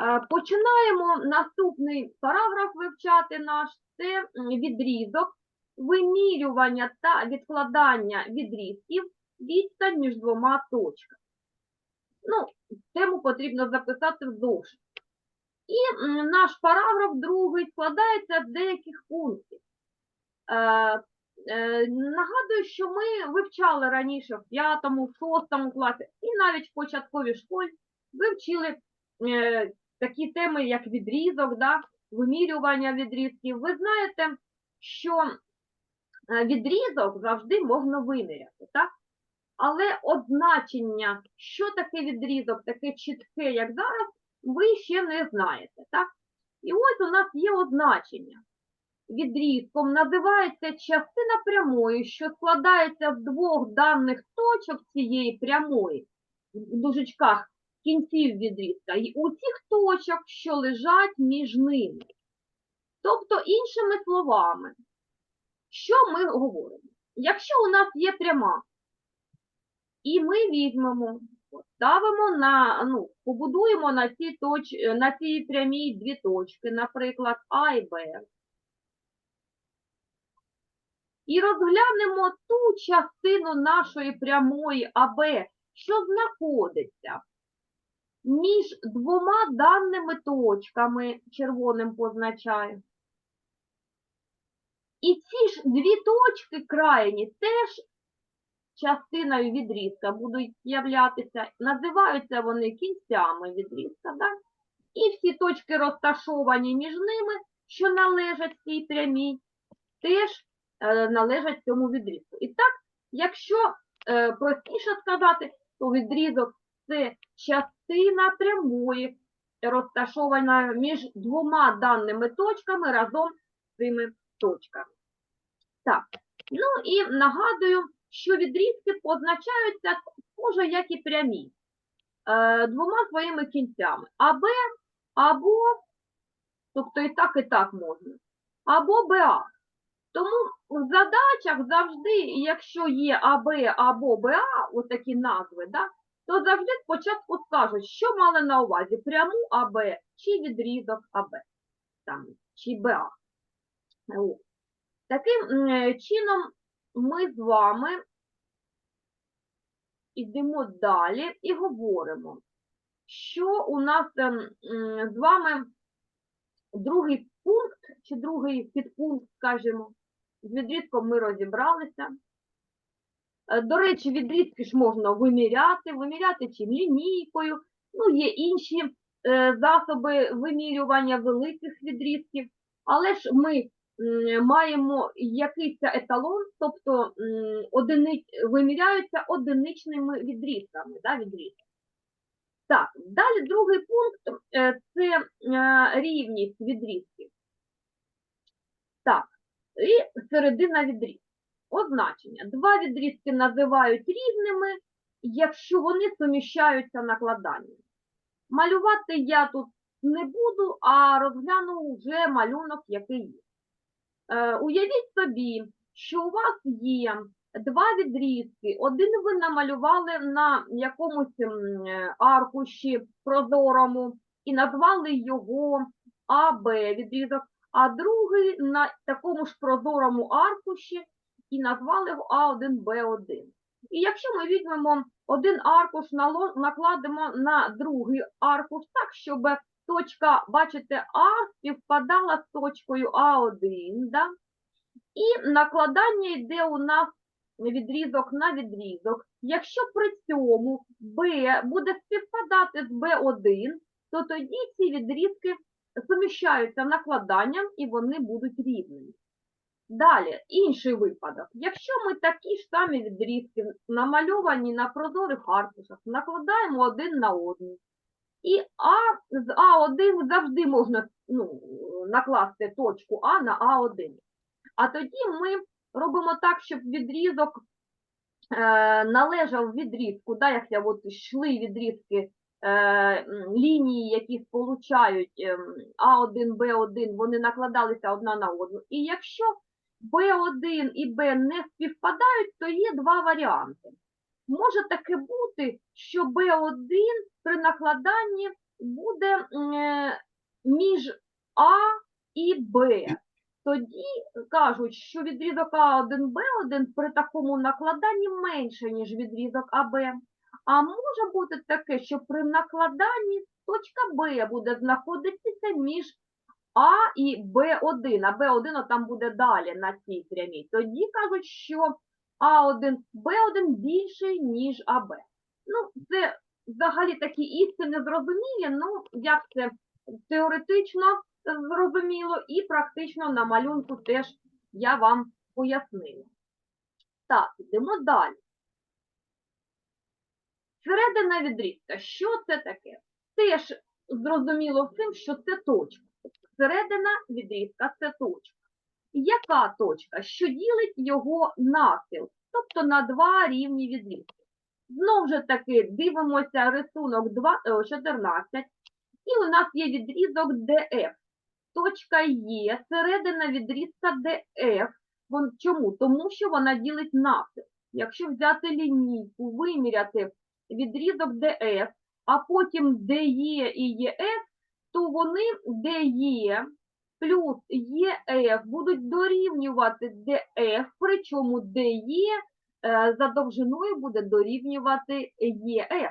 Е, Починаємо наступний параграф вивчати наш. Це відрізок, вимірювання та відкладання відрізків, відстань між двома точками. Ну, тему потрібно записати в зошит. І наш параграф другий складається з деяких пунктів. Е, е, Нагадую, що ми вивчали раніше в 5, 6 класі і навіть в початковій школі вивчили такі теми, як відрізок, да, вимірювання відрізків. Ви знаєте, що е, відрізок завжди можна виміряти, так? Але означення, що таке відрізок, таке чітке, як зараз, ви ще не знаєте, так? І ось у нас є означення. Відрізком називається частина прямої, що складається з двох даних точок цієї прямої, в дужечках кінців відрізка, і у цих точок, що лежать між ними. Тобто, іншими словами, що ми говоримо? Якщо у нас є пряма, і ми візьмемо, ставимо на, ну, побудуємо на цій, точ, на цій прямій дві точки, наприклад, А і Б. І розглянемо ту частину нашої прямої АБ, що знаходиться між двома даними точками, червоним позначаю. І ці ж дві точки крайні теж частиною відрізка будуть являтися, називаються вони кінцями відрізка, да? і всі точки розташовані між ними, що належать цій прямій, теж е, належать цьому відрізку. І так, якщо е, простіше сказати, то відрізок це частина прямої, розташована між двома даними точками разом з цими точками. Так, ну і нагадую, що відрізки позначаються схоже, як і прямі, е, двома своїми кінцями. АБ або, тобто і так, і так можна, або БА. Тому в задачах завжди, якщо є АБ або БА, отакі назви, да, то завжди спочатку скажуть, що мали на увазі пряму АБ чи відрізок АБ, там, чи БА. Таким чином ми з вами йдемо далі і говоримо, що у нас ем, з вами другий пункт, чи другий підпункт, скажімо, з відрізком ми розібралися. Е, До речі, відрізки ж можна виміряти, виміряти чим лінійкою, ну, є інші е, засоби вимірювання великих відрізків, але ж ми маємо якийсь еталон, тобто одини... виміряються одиничними відрізками. Да, відрізки. Так, далі другий пункт е, це рівність відрізків. Так, і середина відрізків. Означення. Два відрізки називають рівними, якщо вони суміщаються накладанням. Малювати я тут не буду, а розгляну вже малюнок, який є. Е, уявіть собі, що у вас є два відрізки. Один ви намалювали на якомусь аркуші прозорому і назвали його АБ відрізок, а другий на такому ж прозорому аркуші і назвали його А1Б1. І якщо ми візьмемо один аркуш, накладемо на другий аркуш так, щоб точка, бачите, А співпадала з точкою А1, да? і накладання йде у нас відрізок на відрізок. Якщо при цьому Б буде співпадати з Б1, то тоді ці відрізки суміщаються накладанням і вони будуть рівними. Далі, інший випадок. Якщо ми такі ж самі відрізки, намальовані на прозорих аркушах, накладаємо один на один, і А з А1 завжди можна ну, накласти точку А на А1. А тоді ми робимо так, щоб відрізок е, належав відрізку, да, як я от йшли відрізки е, лінії, які сполучають ем, А1, Б1, вони накладалися одна на одну. І якщо B1 і B не співпадають, то є два варіанти. може таке бути, що B1 при накладанні буде е, між А і Б. Тоді кажуть, що відрізок А1Б1 при такому накладанні менше, ніж відрізок АБ. А може бути таке, що при накладанні точка Б буде знаходитися між А і Б1, а Б1 там буде далі на цій прямій. Тоді кажуть, що А1, Б1 більший, ніж АБ. Ну, це взагалі такі істини зрозумілі, ну, як це теоретично зрозуміло і практично на малюнку теж я вам пояснила. Так, йдемо далі. Середина відрізка. Що це таке? Теж зрозуміло всім, що це точка. Середина відрізка це точка. Яка точка? Що ділить його навпіл, тобто на два рівні відрізки. Знову ж таки, дивимося рисунок 2, е, 14, і у нас є відрізок DF. Точка Є, середина відрізка DF. Чому? Тому що вона ділить навпіл. Якщо взяти лінійку, виміряти відрізок DF, а потім DE і EF, то вони DE плюс EF будуть дорівнювати DF, причому DE е, за довжиною буде дорівнювати EF.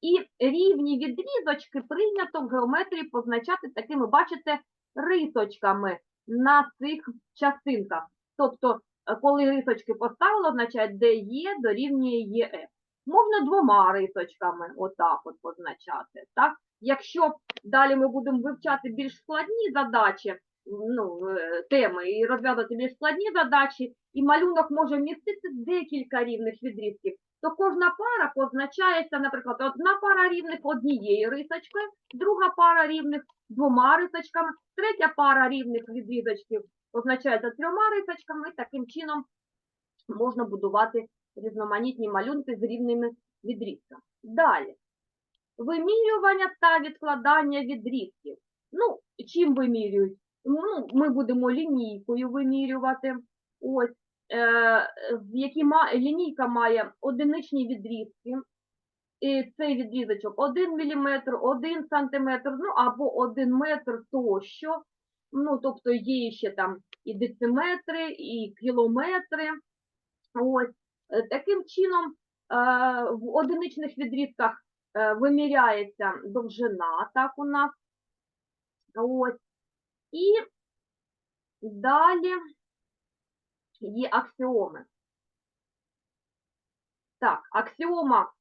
І рівні відрізочки прийнято в геометрії позначати такими, бачите, рисочками на цих частинках. Тобто, е, коли рисочки поставили, означає DE дорівнює EF. Можна двома рисочками отак от позначати. Так? Якщо далі ми будемо вивчати більш складні задачі, ну, е, теми і розв'язувати більш складні задачі, і малюнок може містити декілька рівних відрізків, то кожна пара позначається, наприклад, одна пара рівних однією рисочкою, друга пара рівних двома рисочками, третя пара рівних відрізочків позначається трьома рисочками, і таким чином можна будувати різноманітні малюнки з рівними відрізками. Далі. Вимірювання та відкладання відрізків. Ну, чим вимірюють? Ну, ми будемо лінійкою вимірювати. Ось, е, які ма, лінійка має одиничні відрізки. І цей відрізочок 1 мм, 1 см, ну або 1 метр тощо. Ну, тобто є ще там і дециметри, і кілометри. Ось. Е, Таким чином, е, в одиничних відрізках виміряється довжина, так у нас. Ось. І далі є аксіоми. Так, аксіома,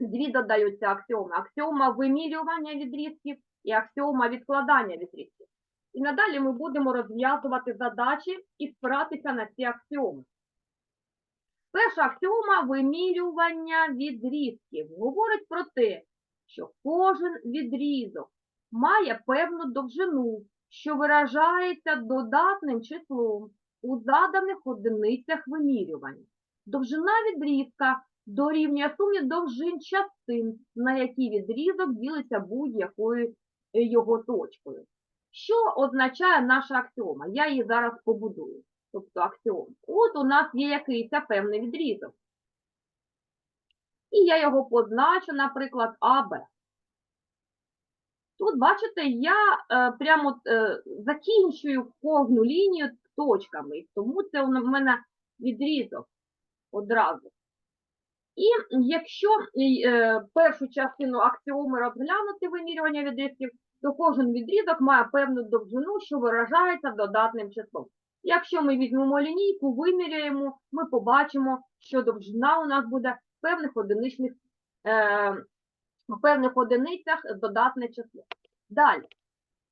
дві додаються аксіоми. Аксіома вимірювання відрізків і аксіома відкладання відрізків. І надалі ми будемо розв'язувати задачі і спиратися на ці аксіоми. Перша аксіома вимірювання відрізків говорить про те, що кожен відрізок має певну довжину, що виражається додатним числом у заданих одиницях вимірювання. Довжина відрізка дорівнює сумі довжин частин, на які відрізок ділиться будь-якою е, його точкою. Що означає наша аксіома? Я її зараз побудую тобто аксіом. От у нас є якийсь певний відрізок. І я його позначу, наприклад, АБ. Тут, бачите, я е, прямо е, закінчую кожну лінію точками, тому це у мене відрізок одразу. І якщо е, першу частину аксіоми розглянути вимірювання відрізків, то кожен відрізок має певну довжину, що виражається додатним числом. Якщо ми візьмемо лінійку, виміряємо, ми побачимо, що довжина у нас буде в певних одиничних, е, в певних одиницях додатне число. Далі.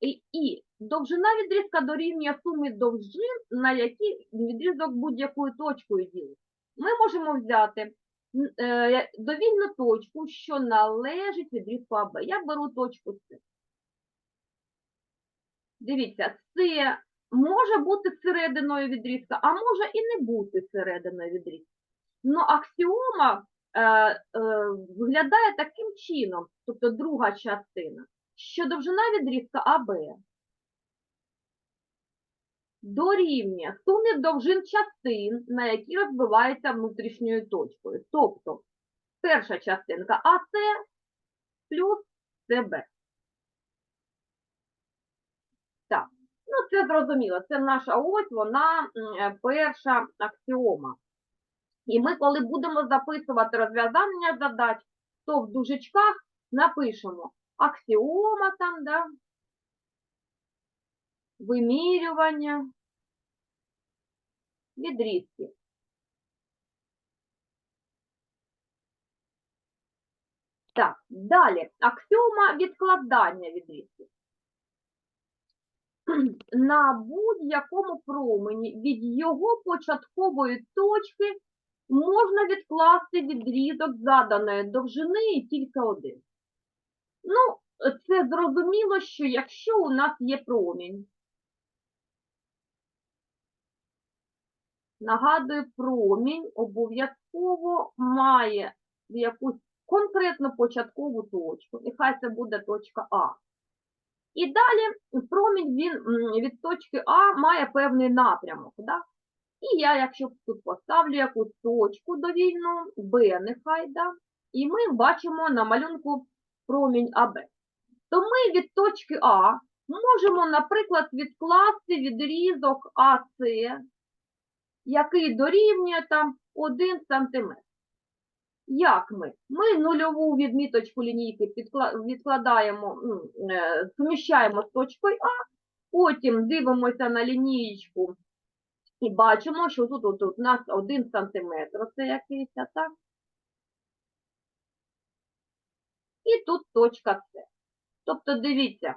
І, і довжина відрізка дорівнює сумі довжин, на які відрізок будь-якою точкою ділить. Ми можемо взяти е, довільну точку, що належить відрізку АБ. Я беру точку С. Дивіться, це може бути серединою відрізка, а може і не бути серединою відрізка. Ну, аксіома е, е, виглядає таким чином, тобто друга частина, що довжина відрізка АБ дорівнює сумі довжин частин, на які розбивається внутрішньою точкою. Тобто перша частинка АС плюс СБ. Так, ну це зрозуміло, це наша ось вона е, перша аксіома. І ми, коли будемо записувати розв'язання задач, то в дужечках напишемо аксіома там, да, вимірювання, відрізки. Так, далі. Аксіома відкладання відрізків. На будь-якому промені від його початкової точки можна відкласти відрізок заданої довжини і тільки один. Ну, це зрозуміло, що якщо у нас є промінь, нагадую, промінь обов'язково має якусь конкретну початкову точку. Нехай це буде точка А. І далі промінь він від точки А має певний напрямок. Да? І я, якщо тут поставлю якусь точку довільну, Б нехай, да? і ми бачимо на малюнку промінь АБ. То ми від точки А можемо, наприклад, відкласти відрізок АС, який дорівнює там 1 см. Як ми? Ми нульову відміточку лінійки відкладаємо, ну, е, суміщаємо з точкою А, потім дивимося на лінієчку і бачимо, що тут, у нас 1 см, це якийсь, так? І тут точка С. Тобто, дивіться,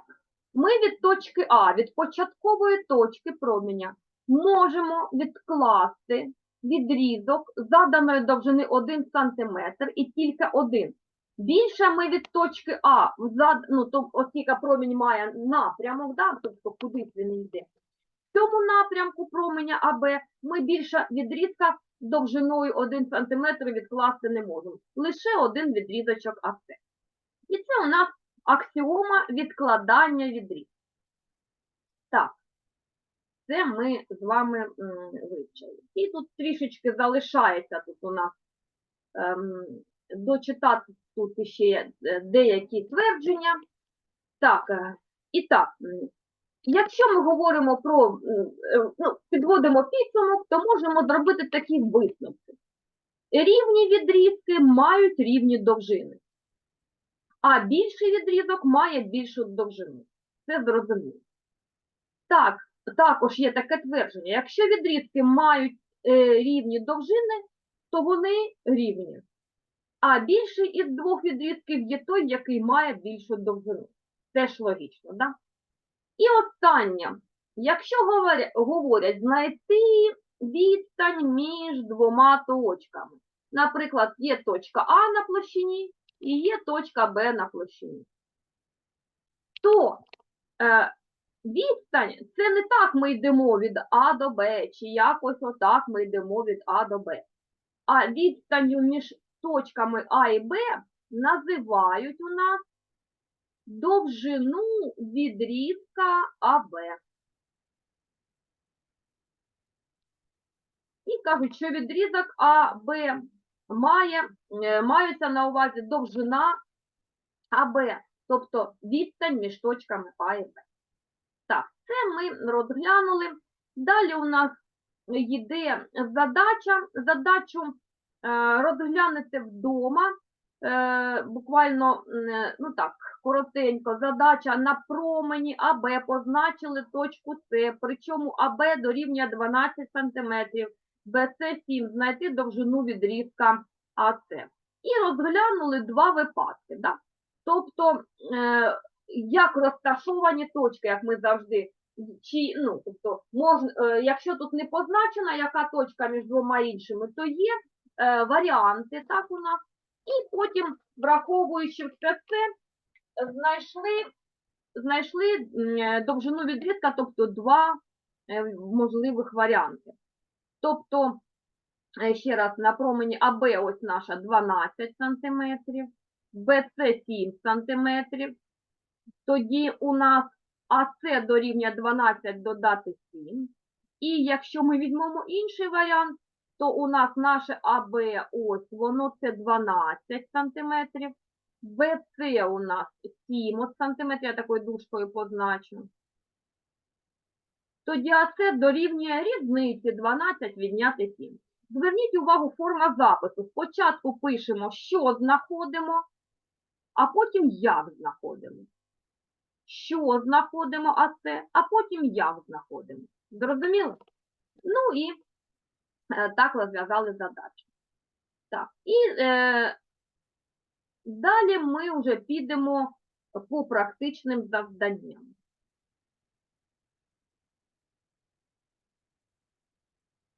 ми від точки А, від початкової точки проміня, можемо відкласти відрізок заданої довжини 1 см і тільки один. Більше ми від точки А, зад... ну, то, оскільки промінь має напрямок, да, тобто кудись він йде. В цьому напрямку променя АБ ми більше відрізка довжиною 1 см відкласти не можемо. Лише один відрізочок АС. І це у нас аксіома відкладання відрізків. Так, це ми з вами вивчили. І тут трішечки залишається тут у нас ем, дочитати тут ще е, деякі твердження. Так, е, і так, якщо ми говоримо про, е, ну, підводимо підсумок, то можемо зробити такі висновки. Рівні відрізки мають рівні довжини, а більший відрізок має більшу довжину. Це зрозуміло. Так, також є таке твердження. Якщо відрізки мають е, рівні довжини, то вони рівні. А більший із двох відрізків є той, який має більшу довжину. Теж логічно, да? І останнє. Якщо говорять, знайти відстань між двома точками. Наприклад, є точка А на площині і є точка Б на площині. То е, Відстань це не так ми йдемо від А до Б, чи якось отак ми йдемо від А до Б. А відстанню між точками А і Б називають у нас довжину відрізка АБ. І кажуть, що відрізок АБ має, е, мається на увазі довжина АБ, тобто відстань між точками А і Б. Так, це ми розглянули. Далі у нас йде задача. Задачу е, розглянете вдома. Е, буквально, м, ну так, коротенько, задача на промені АБ позначили точку С, причому АБ дорівнює 12 см, БС 7, знайти довжину відрізка АС. І розглянули два випадки. Да? Тобто, е, як розташовані точки, як ми завжди. Чи, ну, тобто, можна, е, якщо тут не позначена, яка точка між двома іншими, то є е, варіанти так у нас. І потім, враховуючи все це, знайшли, знайшли е, довжину відрізка, тобто два е, можливих варіанти. Тобто, ще раз, на промені АБ ось наша 12 см, БС 7 см, тоді у нас АС дорівнює 12 додати 7. І якщо ми візьмемо інший варіант, то у нас наше АБ ось, воно це 12 сантиметрів. БЦ у нас 7 от сантиметрів, я такою дужкою позначу. Тоді АЦ дорівнює різниці 12 відняти 7. Зверніть увагу, форма запису. Спочатку пишемо, що знаходимо, а потім як знаходимо. Що знаходимо АЦ, а потім як знаходимо. Зрозуміло? Ну і е, так розв'язали задачу. Так, і е, далі ми вже підемо по практичним завданням.